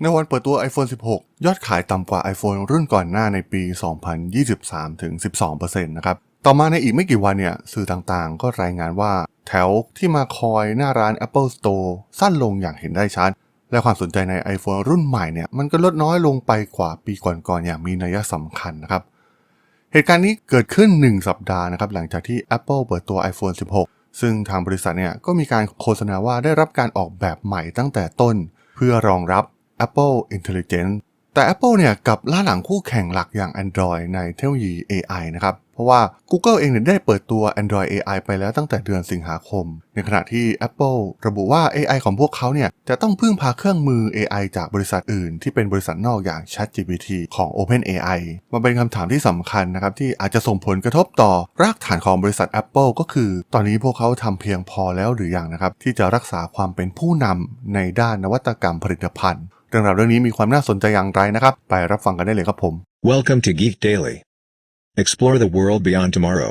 ในวันเปิดตัว iPhone 16 ยอดขายต่ำกว่า iPhone รุ่นก่อนหน้าในปี 2023 ถึง 12%นะครับ ต่อมาในอีกไม่กี่วันเนี่ย สื่อต่างๆ ก็รายงานว่า แถวที่มาคอยหน้าร้าน Apple Store สั้นลงอย่างเห็นได้ชัด และความสนใจใน iPhone รุ่นใหม่เนี่ยมันก็ลดน้อยลงไปกว่าปีก่อนๆอย่างมีนัยสำคัญนะครับ เหตุการณ์นี้เกิดขึ้น 1 สัปดาห์นะครับหลังจากที่ Apple เปิดตัว iPhone 16 ซึ่งทางบริษัทเนี่ยก็มีการโฆษณาว่าได้รับการออกแบบใหม่ตั้งแต่ต้น เพื่อรองรับ Apple Intelligence แต่ Apple เนี่ยกับล่าหลังคู่แข่งหลักอย่าง Android ในเทคโนโลยี AI นะครับ เพราะว่า Google เองเนี่ยได้เปิดตัว Android AI ไปแล้วตั้งแต่เดือนสิงหาคม ในขณะที่ Apple ระบุว่า AI ของพวกเขาเนี่ยจะต้องพึ่งพาเครื่องมือ AI จากบริษัทอื่น ที่เป็นบริษัทนอกอย่าง ChatGPT ของ OpenAI มาเป็นคำถามที่สำคัญนะครับที่อาจจะส่งผลกระทบต่อรากฐานของบริษัท Apple ก็คือ ตอนนี้พวกเขาทำเพียงพอแล้วหรือยังนะครับที่จะรักษาความเป็นผู้นำในด้านนวัตกรรมผลิตภัณฑ์ เรื่องราวเรื่องนี้มีความน่าสนใจอย่างไรนะครับ ไปรับฟังกันได้เลยครับผม Welcome to Geek Daily. Explore the world beyond tomorrow.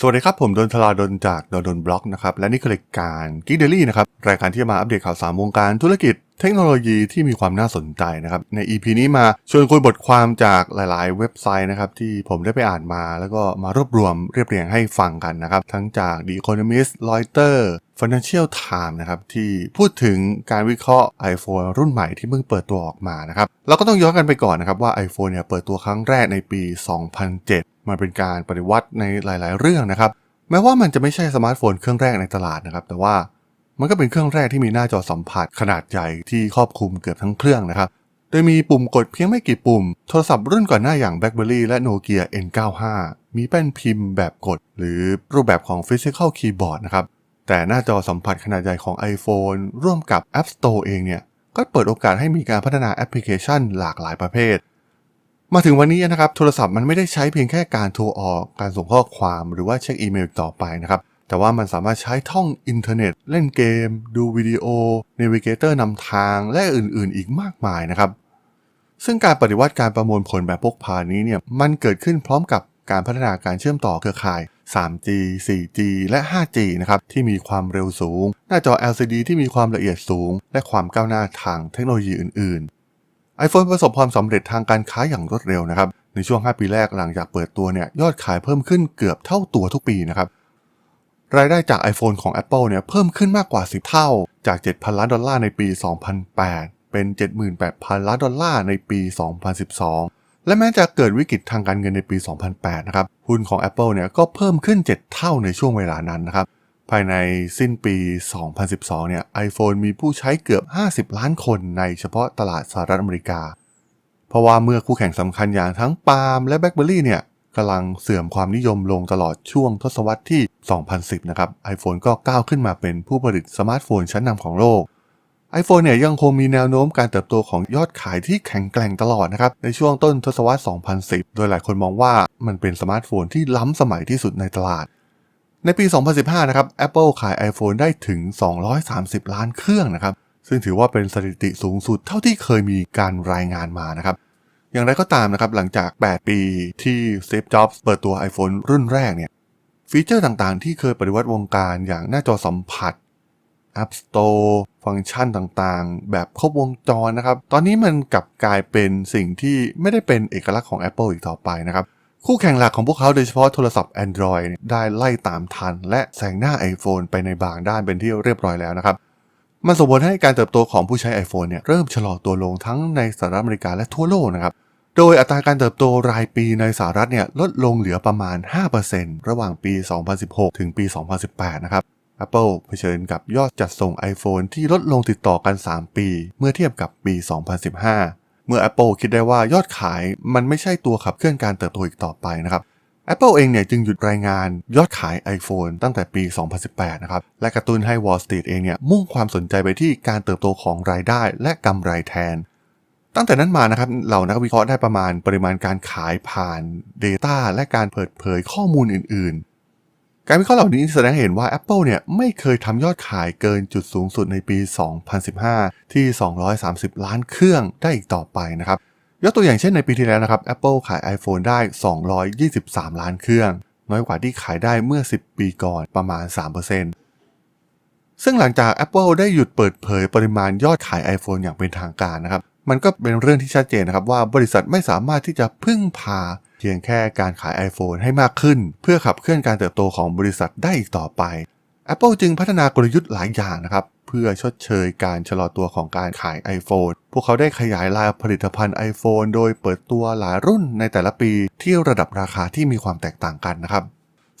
สวัสดีครับ ผมดนทลาดนจากดนดนบล็อกนะครับและนี่คือรายการ Geek Daily นะครับรายการที่จะมาอัปเดตข่าวสารวงการธุรกิจเทคโนโลยีที่มีความน่าสนใจนะครับใน EP นี้มาชวนคุยบทความจากหลาย ๆ เว็บไซต์นะครับที่ผมได้ไปอ่านมา แล้วก็มารวบรวมเรียบเรียงให้ฟังกันนะครับทั้งจาก The Economist Reuters Financial Times นะครับที่พูดถึงการวิเคราะห์ iPhone รุ่นใหม่ที่เพิ่งเปิดตัวออกมานะครับเราก็ต้องย้อนกันไปก่อนนะครับว่า iPhone เนี่ยเปิดตัวครั้งแรกในปี 2007 มันเป็นการปฏิวัติในหลาย ๆ เรื่องนะครับ แม้ว่ามันจะไม่ใช่สมาร์ทโฟนเครื่องแรกในตลาดนะครับ แต่ว่ามันก็เป็นเครื่องแรกที่มีหน้าจอสัมผัสขนาดใหญ่ที่ครอบคลุมเกือบทั้งเครื่องนะครับ โดยมีปุ่มกดเพียงไม่กี่ปุ่ม โทรศัพท์รุ่นก่อนหน้าอย่าง BlackBerry และ Nokia N95 มีแป้นพิมพ์แบบกด หรือรูปแบบของ Physical Keyboard นะครับ แต่หน้าจอสัมผัสขนาดใหญ่ของ iPhone ร่วมกับ App Store เองเนี่ย ก็เปิดโอกาสให้มีการพัฒนาแอปพลิเคชันหลากหลายประเภท มาถึงวันนี้นะครับโทรศัพท์มันไม่ได้ใช้เพียงแค่การโทรออกการส่งข้อความหรือว่าเช็คอีเมลต่อไปนะครับแต่ว่ามันสามารถใช้ท่องอินเทอร์เน็ต เล่นเกม ดูวิดีโอ n นวิเกเตอร์นำทางและอื่นๆ อีกมากมายนะครับ ซึ่งการปฏิวัติการประมวลผลแบบพกพานี้เนี่ยมันเกิดขึ้นพร้อมกับการพัฒนาการเชื่อมต่อเครือข่าย 3G 4G และ 5G นะครับที่มีความเร็วสูง หน้าจอ LCD ที่มีความละเอียดสูง และความก้าวหน้าทางเทคโนโลยีอื่นๆ iPhone ประสบความสำเร็จทางการค้าอย่างรวดเร็วนะครับ ในช่วง 5 ปีแรกหลังจากเปิดตัวเนี่ยยอดขายเพิ่มขึ้นเกือบเท่าตัวทุกปีนะครับรายได้จาก iPhone ของ Apple เนี่ยเพิ่มขึ้นมากกว่า 10 เท่าจาก 7,000 ล้านดอลลาร์ในปี 2008 เป็น 78,000 ล้านดอลลาร์ในปี 2012 และแม้จะเกิดวิกฤตทางการเงินในปี 2008 นะครับหุ้นของ Apple เนี่ยก็เพิ่มขึ้น 7 เท่าในช่วงเวลานั้นนะครับ ภายในสิ้นปี 2012 เนี่ย iPhone มีผู้ใช้เกือบ 50 ล้านคนในเฉพาะตลาดสหรัฐอเมริกา เพราะว่าเมื่อคู่แข่งสำคัญอย่างทั้งปาล์มและแบล็คเบอร์รี่เนี่ยกำลังเสื่อมความนิยมลงตลอดช่วงทศวรรษที่ 2010 นะครับ iPhone ก็ก้าวขึ้นมาเป็นผู้ผลิตสมาร์ทโฟนชั้นนำของโลก iPhone เนี่ยยังคงมีแนวโน้มการเติบโตของยอดขายที่แข็งแกร่งตลอดนะครับ ในช่วงต้นทศวรรษ 2010 โดยหลายคนมองว่ามันเป็นสมาร์ทโฟนที่ล้ำสมัยที่สุดในตลาด ในปี 2015 นะครับ Apple ขาย iPhone ได้ถึง 230 ล้านเครื่องนะครับ ซึ่งถือว่าเป็นสถิติสูงสุดเท่าที่เคยมีการรายงานมานะครับ อย่างไรก็ตามนะครับ หลังจาก 8 ปีที่ Steve Jobs เปิดตัว iPhone รุ่นแรกเนี่ย ฟีเจอร์ต่างๆ ที่เคยปฏิวัติวงการอย่างหน้าจอสัมผัส App Store ฟังก์ชันต่างๆ แบบครบวงจรนะครับ ตอนนี้มันกลับกลายเป็นสิ่งที่ไม่ได้เป็นเอกลักษณ์ของ Apple อีกต่อไปนะครับ คู่แข่งหลักของพวกเขาโดยเฉพาะโทรศัพท์ Android ได้ไล่ตามทัน และแซงหน้า iPhone ไปในบางด้านเป็นที่เรียบร้อยแล้วนะครับ มันส่งผลให้การเติบโตของผู้ใช้ iPhone เนี่ยเริ่มชะลอตัวลงทั้งในสหรัฐอเมริกาและทั่วโลกนะครับโดยอัตราการเติบโตรายปีในสหรัฐเนี่ยลดลงเหลือประมาณ 5%ระหว่างปี 2016 ถึงปี 2018 นะครับ Apple เผชิญกับยอดจัดส่ง iPhone ที่ลดลงติดต่อกัน 3 ปี เมื่อเทียบกับปี 2015 เมื่อ Apple คิดได้ว่ายอดขายมันไม่ใช่ตัวขับเคลื่อนการเติบโตอีกต่อไปนะครับ Apple เองเนี่ยจึงหยุดรายงานยอดขาย iPhone ตั้งแต่ปี 2018 นะครับ และกระตุ้นให้ Wall Street เองเนี่ยมุ่งความสนใจไปที่การเติบโตของรายได้และกำไรแทน ตั้งแต่นั้นมานะครับเหล่านักวิเคราะห์ได้ประมาณปริมาณการขายผ่าน Data และการเปิดเผยข้อมูลอื่น การวิเคราะห์เหล่านี้แสดงให้เห็นว่า Apple เนี่ยไม่เคยทำยอดขายเกินจุดสูงสุดในปี 2015 ที่ 230 ล้านเครื่องได้อีกต่อไปนะครับ ยกตัวอย่างเช่นในปีที่แล้วนะครับ Apple ขาย iPhone ได้ 223 ล้านเครื่อง น้อยกว่าที่ขายได้เมื่อ 10 ปีก่อนประมาณ 3%ซึ่งหลังจาก Apple ได้หยุดเปิดเผยปริมาณยอดขาย iPhone อย่างเป็นทางการนะครับ มันก็เป็นเรื่องที่ชัดเจนนะครับว่าบริษัทไม่สามารถที่จะพึ่งพา พียงแค่การขาย iPhone ให้มากขึ้น เพื่อขับเคลื่อนการเติบโตของบริษัทได้อีกต่อไป Apple จึงพัฒนากลยุทธ์หลายอย่างนะครับ เพื่อชดเชยการชะลอตัวของการขาย iPhone พวกเขาได้ขยายลายผลิตภัณฑ์ iPhone โดยเปิดตัวหลายรุ่นในแต่ละปีที่ระดับราคาที่มีความแตกต่างกันนะครับ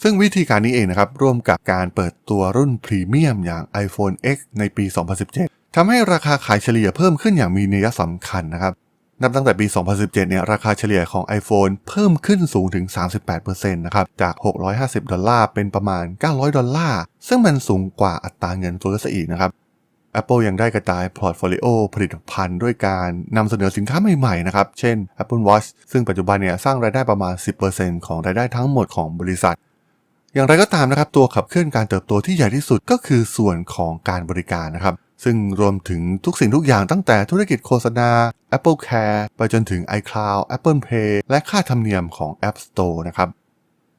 ซึ่งวิธีการนี้เองนะครับร่วมกับการเปิดตัวรุ่นพรีเมียมอย่าง iPhone X ในปี 2017ทำให้ราคาขายเฉลี่ยเพิ่มขึ้นอย่างมีนัยสำคัญนะครับ นับตั้งแต่ปี 2017 เนี่ยราคาเฉลี่ยของ iPhone เพิ่มขึ้นสูงถึง 38%นะครับ จาก 650 ดอลลาร์ เป็นประมาณ 900 ดอลลาร์ ซึ่งมันสูงกว่าอัตราเงินเฟ้อซะอีกนะครับ Apple ยังได้กระจายพอร์ตโฟลิโอผลิตภัณฑ์ด้วยการนำเสนอสินค้าใหม่ๆนะครับ เช่น Apple Watch ซึ่งปัจจุบันเนี่ยสร้างรายได้ประมาณ 10%ของรายได้ทั้งหมดของบริษัท อย่างไรก็ตามนะครับ ตัวขับเคลื่อนการเติบโตที่ใหญ่ที่สุดก็คือส่วนของการบริการนะครับ ซึ่งรวมถึงทุกสิ่งทุกอย่างตั้งแต่ธุรกิจโฆษณา Apple Care ไปจนถึง iCloud Apple Pay และค่าธรรมเนียมของ App Store นะครับ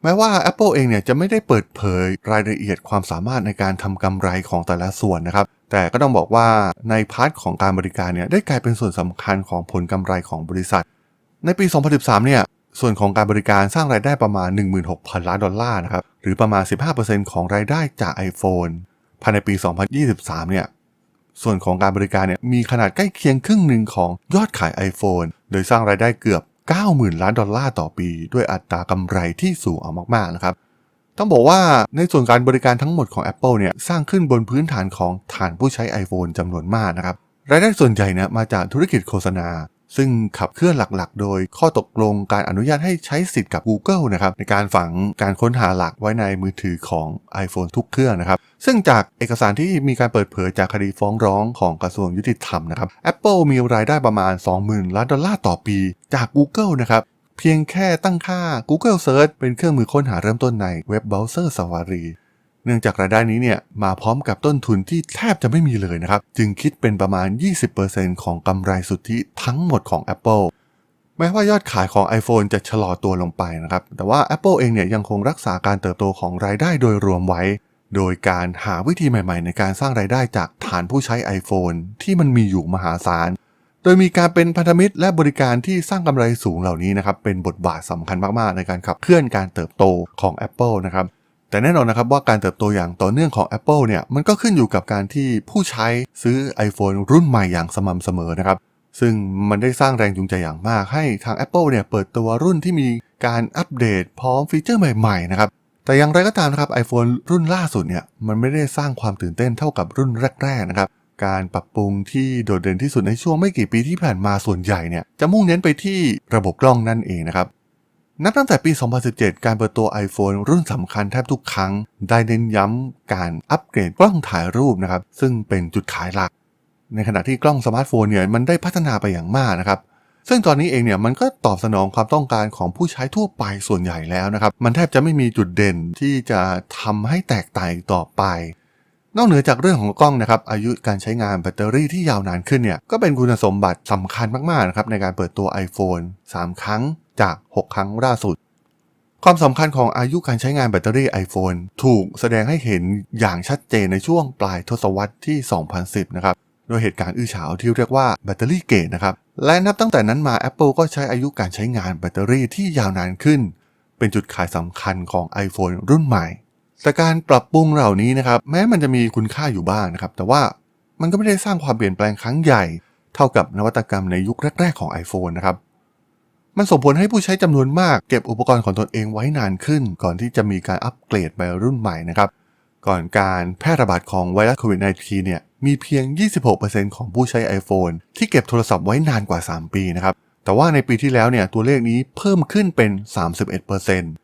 แม้ว่า Apple เองเนี่ยจะไม่ได้เปิดเผยรายละเอียดความสามารถในการทำกำไรของแต่ละส่วนนะครับ แต่ก็ต้องบอกว่าในพาร์ทของการบริการเนี่ยได้กลายเป็นส่วนสำคัญของผลกำไรของบริษัท ในปี 2013 เนี่ยส่วนของการบริการสร้างรายได้ประมาณ 16,000 ล้านดอลลาร์นะครับ หรือประมาณ 15%ของรายได้จาก iPhone ภายในปี 2023 เนี่ย ส่วนของการบริการเนี่ยมีขนาดใกล้เคียงครึ่งหนึ่งของยอดขาย iPhone โดยสร้างรายได้เกือบ 90,000 ล้านดอลลาร์ต่อปี ด้วยอัตรากำไรที่สูงเอามากๆนะครับต้องบอกว่าในส่วนการบริการทั้งหมดของ Apple เนี่ยสร้างขึ้นบนพื้นฐานของฐานผู้ใช้ iPhone จำนวนมากนะครับรายได้ส่วนใหญ่เนี่ยมาจากธุรกิจโฆษณา ซึ่งขับเคลื่อนหลักๆ โดยข้อตกลงการอนุญาตให้ใช้สิทธิ์กับ Google นะครับในการฝังการค้นหาหลักไว้ในมือถือของ iPhone ทุกเครื่องนะครับ ซึ่งจากเอกสารที่มีการเปิดเผยจากคดีฟ้องร้องของกระทรวงยุติธรรมนะครับ Apple มีรายได้ประมาณ 20,000 ล้านดอลลาร์ต่อปีจาก Google นะครับเพียงแค่ตั้งค่า Google Search เป็นเครื่องมือค้นหาเริ่มต้นในเว็บเบราว์เซอร์ Safari เนื่องจากรายได้นี้เนี่ยมาพร้อมกับต้นทุนที่แทบจะไม่มีเลยนะครับ จึงคิดเป็นประมาณ 20%ของกำไรสุทธิทั้งหมดของ Apple แม้ว่ายอดขายของ iPhone จะชะลอตัวลงไปนะครับ แต่ว่า Apple เองเนี่ยยังคงรักษาการเติบโตของรายได้โดยรวมไว้ โดยการหาวิธีใหม่ๆ ในการสร้างรายได้จากฐานผู้ใช้ iPhone ที่มันมีอยู่มหาศาล โดยมีการเป็นพันธมิตรและบริการที่สร้างกำไรสูงเหล่านี้นะครับเป็นบทบาทสำคัญมากๆ ในการขับเคลื่อนการเติบโตของ Apple นะครับ แต่แน่นอนนะครับว่าการเติบโตอย่างต่อเนื่องของ Apple เนี่ยมันก็ขึ้นอยู่กับการที่ผู้ใช้ซื้อ iPhone รุ่นใหม่อย่างสม่ำเสมอนะครับซึ่งมันได้สร้างแรงจูงใจอย่างมากให้ทาง Apple เนี่ยเปิดตัวรุ่นที่มีการอัปเดตพร้อมฟีเจอร์ใหม่ๆนะครับแต่อย่างไรก็ตามนะครับ iPhone รุ่นล่าสุดเนี่ยมันไม่ได้สร้างความตื่นเต้นเท่ากับรุ่นแรกๆนะครับการปรับปรุงที่โดดเด่นที่สุดในช่วงไม่กี่ปีที่ผ่านมาส่วนใหญ่เนี่ยจะมุ่งเน้นไปที่ระบบกล้องนั่นเองนะครับ นับตั้งแต่ปี 2017 การเปิดตัว iPhone รุ่นสำคัญแทบทุกครั้ง ได้เน้นย้ำการอัปเกรดกล้องถ่ายรูปนะครับ ซึ่งเป็นจุดขายหลัก ในขณะที่กล้องสมาร์ทโฟนเนี่ยมันได้พัฒนาไปอย่างมากนะครับ ซึ่งตอนนี้เองเนี่ยมันก็ตอบสนองความต้องการของผู้ใช้ทั่วไปส่วนใหญ่แล้วนะครับ มันแทบจะไม่มีจุดเด่นที่จะทำให้แตกต่างต่อไป นอกเหนือจากเรื่องของกล้องนะครับ อายุการใช้งานแบตเตอรี่ที่ยาวนานขึ้นเนี่ยก็เป็นคุณสมบัติสำคัญมากๆนะครับในการเปิดตัว iPhone 3 ครั้ง จาก 6 ครั้งล่าสุด ความสำคัญของอายุการใช้งานแบตเตอรี่ iPhone ถูกแสดงให้เห็นอย่างชัดเจนในช่วงปลายทศวรรษที่ 2010 นะครับโดยเหตุการณ์อื้อฉาวที่เรียกว่าแบตเตอรี่เกตนะครับ และนับตั้งแต่นั้นมา Apple ก็ใช้อายุการใช้งานแบตเตอรี่ที่ยาวนานขึ้น เป็นจุดขายสำคัญของ iPhone รุ่นใหม่ แต่การปรับปรุงเหล่านี้นะครับ แม้มันจะมีคุณค่าอยู่บ้างนะครับ แต่ว่ามันก็ไม่ได้สร้างความเปลี่ยนแปลงครั้งใหญ่ เท่ากับนวัตกรรมในยุคแรก ๆ ของ iPhone นะครับ มันส่งผลให้ผู้ใช้จำนวนมากเก็บอุปกรณ์ของตนเองไว้นานขึ้น ก่อนที่จะมีการอัปเกรดไปรุ่นใหม่นะครับ ก่อนการแพร่ระบาดของไวรัสโควิด -19 เนี่ยมีเพียง 26%ของผู้ใช้ iPhone ที่เก็บโทรศัพท์ไว้นานกว่า 3 ปีนะครับ แต่ว่าในปีที่แล้วเนี่ยตัวเลขนี้เพิ่มขึ้นเป็น 31%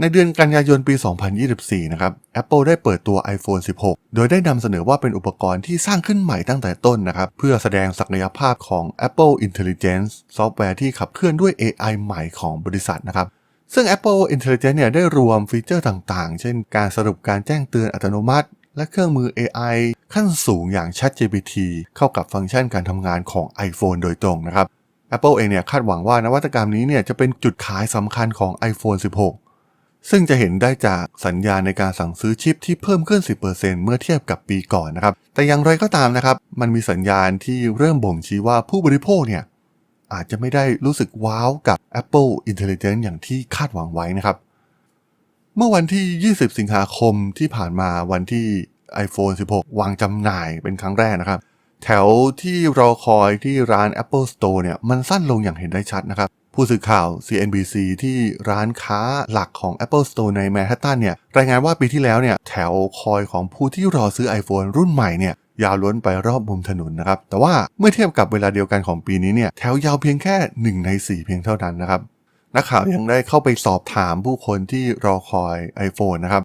ในเดือนกันยายนปี 2024 นะครับ Apple ได้เปิดตัว iPhone 16 โดยได้นำเสนอว่าเป็นอุปกรณ์ที่สร้างขึ้นใหม่ตั้งแต่ต้นนะครับ เพื่อแสดงศักยภาพของ Apple Intelligence ซอฟต์แวร์ที่ขับเคลื่อนด้วย AI ใหม่ของบริษัทนะครับ ซึ่ง Apple Intelligence เนี่ยได้รวมฟีเจอร์ต่างๆ เช่นการสรุปการแจ้งเตือนอัตโนมัติ และเครื่องมือ AI ขั้นสูงอย่าง ChatGPT เข้ากับฟังก์ชันการทำงานของ iPhone โดยตรงนะครับ Apple เองเนี่ยคาดหวังว่านวัตกรรมนี้เนี่ยจะเป็นจุดขายสำคัญของ iPhone 16 ซึ่งจะเห็นได้จากสัญญาในการสั่งซื้อชิปที่เพิ่มขึ้น 10%เมื่อเทียบกับปีก่อนนะครับ แต่อย่างไรก็ตามนะครับ มันมีสัญญาณที่เริ่มบ่งชี้ว่าผู้บริโภคเนี่ยอาจจะไม่ได้รู้สึกว้าวกับ Apple Intelligence อย่างที่คาดหวังไว้นะครับ เมื่อวันที่ 20 สิงหาคมที่ผ่านมาวันที่ iPhone 16 วางจำหน่ายเป็นครั้งแรกนะครับ แถวที่รอคอยที่ร้าน Apple Store เนี่ยมันสั้นลงอย่างเห็นได้ชัดนะครับ ผู้สื่อข่าว CNBC ที่ร้านค้าหลักของ Apple Store ในแมนฮัตตันเนี่ยรายงานว่าปีที่แล้วเนี่ยแถวคอยของผู้ที่รอซื้อ iPhone รุ่นใหม่เนี่ยยาวล้นไปรอบมุมถนนนะครับ แต่ว่าเมื่อเทียบกับเวลาเดียวกันของปีนี้เนี่ยแถวยาวเพียงแค่ 1 ใน 4 เพียงเท่านั้นนะครับ นักข่าวยังได้เข้าไปสอบถามผู้คนที่รอคอย iPhone นะครับ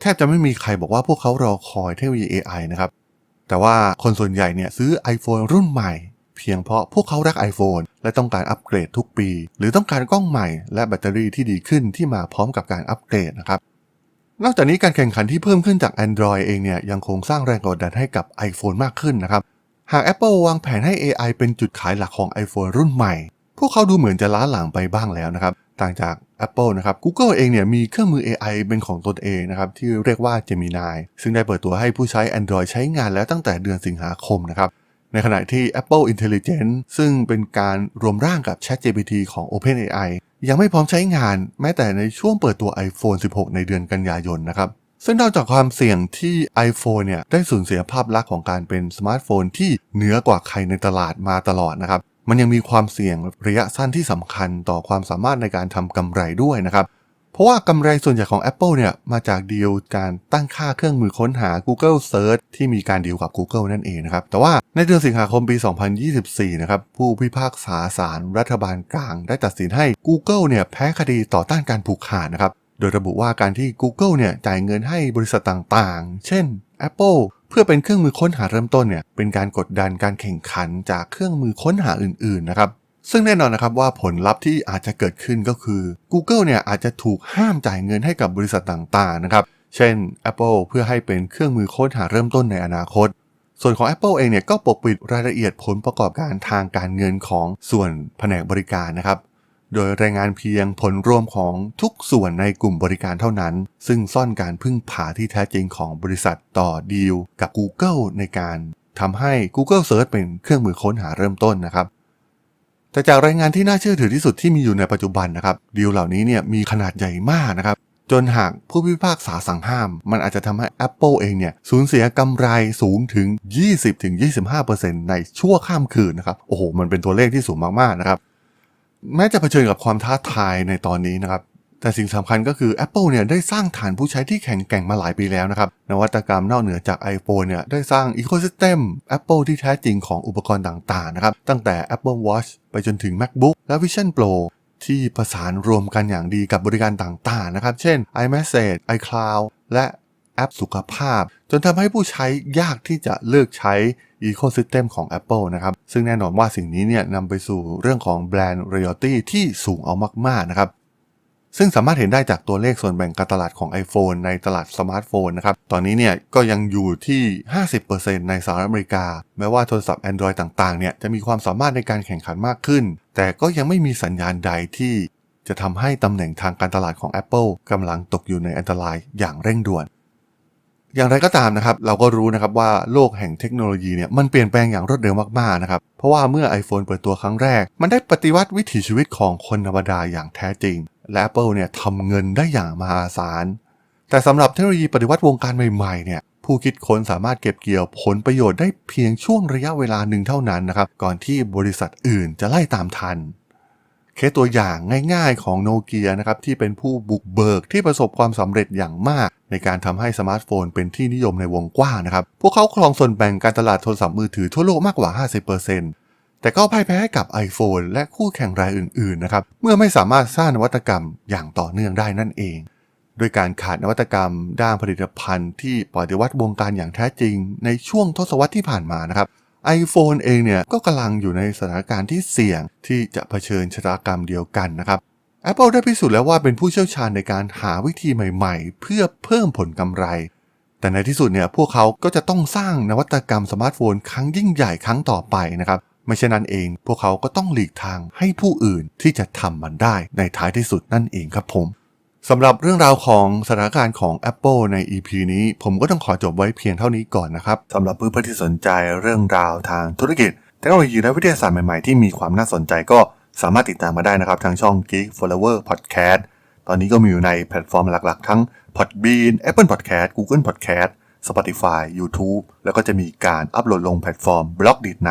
แทบจะไม่มีใครบอกว่าพวกเขารอคอยเทคโนโลยี AI นะครับแต่ว่าคนส่วนใหญ่เนี่ยซื้อ iPhone รุ่นใหม่ เพียงเพราะพวกเขารัก iPhone และต้องการอัปเกรดทุกปี หรือต้องการกล้องใหม่และแบตเตอรี่ที่ดีขึ้นที่มาพร้อมกับการอัปเกรดนะครับนอกจากนี้การแข่งขันที่เพิ่มขึ้นจาก Android เองเนี่ยยังคงสร้างแรงกดดันให้กับ iPhone มากขึ้นนะครับ หาก Apple วางแผนให้ AI เป็นจุดขายหลักของ iPhone รุ่นใหม่ พวกเขาดูเหมือนจะล้าหลังไปบ้างแล้วนะครับ ต่างจาก Apple นะครับ Google เองเนี่ยมีเครื่องมือ AI เป็นของตนเองนะครับ ที่เรียกว่า Gemini ซึ่งได้เปิดตัวให้ผู้ใช้ Android ใช้งานแล้วตั้งแต่เดือนสิงหาคมนะครับ ในขณะที่ Apple Intelligence ซึ่งเป็นการรวมร่างกับ ChatGPT ของ OpenAI ยังไม่พร้อมใช้งานแม้แต่ในช่วงเปิดตัว iPhone 16 ในเดือนกันยายนนะครับซึ่งนอกจากความเสี่ยงที่ iPhone เนี่ยได้สูญเสียภาพลักษณ์ของการเป็นสมาร์ทโฟนที่เหนือกว่าใครในตลาดมาตลอดนะครับ มันยังมีความเสี่ยงระยะสั้นที่สำคัญต่อความสามารถในการทำกำไรด้วยนะครับ เพราะว่ากำไรส่วนใหญ่ของ Apple เนี่ยมาจากดีลการตั้งค่าเครื่องมือค้นหา Google Search ที่มีการดีลกับ Google นั่นเองนะครับ แต่ว่าในเดือนสิงหาคมปี 2024 นะครับ ผู้พิพากษาศาลรัฐบาลกลาง ได้ตัดสินให้ Google เนี่ยแพ้คดีต่อต้านการผูกขาดนะครับ โดยระบุว่าการที่ Google เนี่ยจ่ายเงินให้บริษัทต่างๆ เช่น Apple เพื่อเป็นเครื่องมือค้นหาเริ่มต้นเนี่ยเป็นการกดดันการแข่งขันจากเครื่องมือค้นหาอื่นๆนะครับ ซึ่งแน่นอนนะครับว่าผลลัพธ์ที่อาจจะเกิดขึ้นก็คือ Google เนี่ยอาจจะถูกห้ามจ่ายเงินให้กับบริษัทต่างๆนะครับ เช่น Apple เพื่อให้เป็นเครื่องมือค้นหาเริ่มต้นในอนาคต ส่วนของ Apple เองเนี่ยก็ปกปิดรายละเอียดผลประกอบการทางการเงินของส่วนแผนกบริการนะครับ โดยรายงานเพียงผลรวมของทุกส่วนในกลุ่มบริการเท่านั้น ซึ่งซ่อนการพึ่งพาที่แท้จริงของบริษัทต่อดีลกับ Google ในการทำให้ Google Search เป็นเครื่องมือค้นหาเริ่มต้นนะครับ แต่จากรายงานที่น่าเชื่อถือที่สุดที่มีอยู่ในปัจจุบันนะครับดีลเหล่านี้เนี่ยมีขนาดใหญ่มากนะครับจนหากผู้พิพากษาสั่งห้าม มันอาจจะทำให้ Apple เองเนี่ยสูญเสียกำไรสูงถึง 20-25%ในชั่วข้ามคืนนะครับโอ้โหมันเป็นตัวเลขที่สูงมากๆนะครับแม้จะเผชิญกับความท้าทายในตอนนี้นะครับ แต่สิ่งสำคัญก็คือ Apple เนี่ยได้สร้างฐานผู้ใช้ที่แข็งแกร่งมาหลายปีแล้วนะครับ นวัตกรรมนอกเหนือจาก iPhone เนี่ยได้สร้าง Ecosystem Apple ที่แท้จริงของอุปกรณ์ต่างๆนะครับ ตั้งแต่ Apple Watch ไปจนถึง MacBook และ Vision Pro ที่ประสานรวมกันอย่างดีกับบริการต่างๆนะครับ เช่น iMessage iCloud และแอปสุขภาพ จนทำให้ผู้ใช้ยากที่จะเลิกใช้ Ecosystem ของ Apple นะครับ ซึ่งแน่นอนว่าสิ่งนี้เนี่ยนำไปสู่เรื่องของแบรนด์ Royalty ที่สูงเอามาก ๆ นะครับ ซึ่งสามารถเห็นได้จากตัวเลขส่วนแบ่งการตลาดของ iPhone ในตลาดสมาร์ทโฟนนะครับ ตอนนี้เนี่ยก็ยังอยู่ที่ 50%ในสหรัฐอเมริกา แม้ว่าโทรศัพท์ Android ต่างๆ เนี่ยจะมีความสามารถในการแข่งขันมากขึ้น แต่ก็ยังไม่มีสัญญาณใดที่จะทำให้ตำแหน่งทางการตลาดของ Apple กำลังตกอยู่ในอันตรายอย่างเร่งด่วน อย่างไรก็ตามนะครับ เราก็รู้นะครับว่าโลกแห่งเทคโนโลยีเนี่ยมันเปลี่ยนแปลงอย่างรวดเร็วมากๆนะครับ เพราะว่าเมื่อ iPhone เปิดตัวครั้งแรก มันได้ปฏิวัติวิถีชีวิตของคนธรรมดาอย่างแท้จริง และ Apple เนี่ยทำเงินได้อย่างมหาศาล แต่สำหรับเทคโนโลยีปฏิวัติวงการใหม่ๆเนี่ยผู้คิดค้นสามารถเก็บเกี่ยวผลประโยชน์ได้เพียงช่วงระยะเวลาหนึ่งเท่านั้นนะครับ ก่อนที่บริษัทอื่นจะไล่ตามทัน เคสตัวอย่างง่ายๆของโนเกียนะครับที่เป็นผู้บุกเบิกที่ประสบความสำเร็จอย่างมาก ในการทำให้สมาร์ทโฟนเป็นที่นิยมในวงกว้างนะครับ พวกเขาครองส่วนแบ่งการตลาดโทรศัพท์มือถือทั่วโลกมากกว่า 50% แต่ก็พ่ายแพ้กับ iPhone และคู่แข่งรายอื่นๆนะครับเมื่อไม่สามารถสร้างนวัตกรรมอย่างต่อเนื่องได้นั่นเองด้วยการขาดนวัตกรรม ด้านผลิตภัณฑ์ที่ปฏิวัติวงการอย่างแท้จริง ในช่วงทศวรรษที่ผ่านมานะครับ iPhone เองเนี่ยก็กำลังอยู่ในสถานการณ์ที่เสี่ยงที่จะเผชิญชะตากรรมเดียวกันนะครับ Apple ได้พิสูจน์แล้วว่าเป็นผู้เชี่ยวชาญในการหาวิธีใหม่ๆ เพื่อเพิ่มผลกำไร แต่ในที่สุดเนี่ยพวกเขาก็จะต้องสร้างนวัตกรรมสมาร์ทโฟนครั้งยิ่งใหญ่ครั้งต่อไปนะครับ ไม่เช่นนั้นเอง พวกเขาก็ต้องหลีกทางให้ผู้อื่นที่จะทำมันได้ในท้ายที่สุดนั่นเองครับผมสำหรับเรื่องราวของสถานการณ์ของ Apple ใน EP นี้ผมก็ต้องขอจบไว้เพียงเท่านี้ก่อนนะครับสำหรับเพื่อนๆที่สนใจเรื่องราวทางธุรกิจเทคโนโลยีและวิทยาศาสตร์ใหม่ๆที่มีความน่าสนใจก็สามารถติดตามมาได้นะครับ ทางช่อง Geek Flower Podcast ตอนนี้ก็มีอยู่ในแพลตฟอร์มหลักๆ ทั้ง Podbean Apple Podcast Google Podcast Spotify YouTube แล้วก็จะมีการอัปโหลดลงแพลตฟอร์ม b ล็อกดีดใน